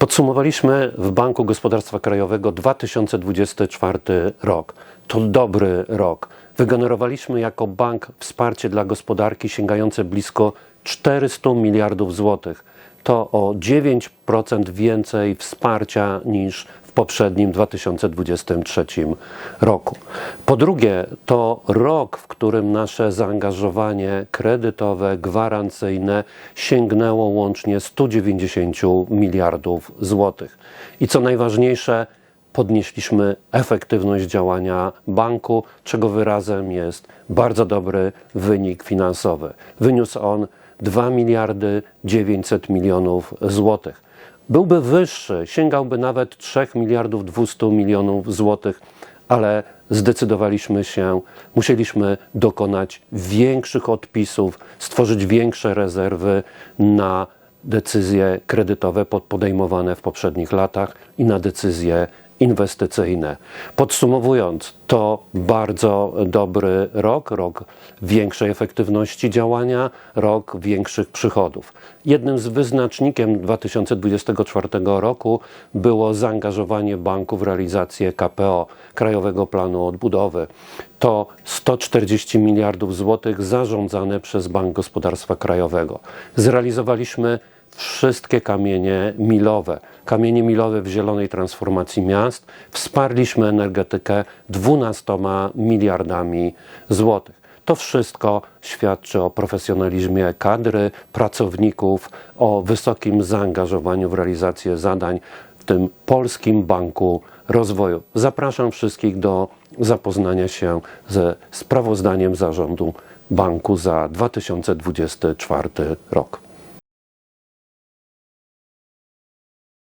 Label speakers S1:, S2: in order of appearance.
S1: Podsumowaliśmy w Banku Gospodarstwa Krajowego 2024 rok. To dobry rok. Wygenerowaliśmy jako bank wsparcie dla gospodarki sięgające blisko 400 miliardów złotych. To o 9% więcej wsparcia niż w poprzednim 2023 roku. Po drugie, to rok, w którym nasze zaangażowanie kredytowe, gwarancyjne sięgnęło łącznie 190 miliardów złotych. I co najważniejsze, podnieśliśmy efektywność działania banku, czego wyrazem jest bardzo dobry wynik finansowy. Wyniósł on 2 miliardy 900 milionów złotych. Byłby wyższy, sięgałby nawet 3 miliardów 200 milionów złotych, ale zdecydowaliśmy się, musieliśmy dokonać większych odpisów, stworzyć większe rezerwy na decyzje kredytowe podejmowane w poprzednich latach i na decyzje inwestycyjne. Podsumowując, to bardzo dobry rok, rok większej efektywności działania, rok większych przychodów. Jednym z wyznacznikiem 2024 roku było zaangażowanie banku w realizację KPO, Krajowego Planu Odbudowy. To 140 miliardów złotych zarządzane przez Bank Gospodarstwa Krajowego. Zrealizowaliśmy wszystkie kamienie milowe. Kamienie milowe w zielonej transformacji miast. Wsparliśmy energetykę 12 miliardami złotych. To wszystko świadczy o profesjonalizmie kadry, pracowników, o wysokim zaangażowaniu w realizację zadań w tym Polskim Banku Rozwoju. Zapraszam wszystkich do zapoznania się ze sprawozdaniem zarządu banku za 2024 rok.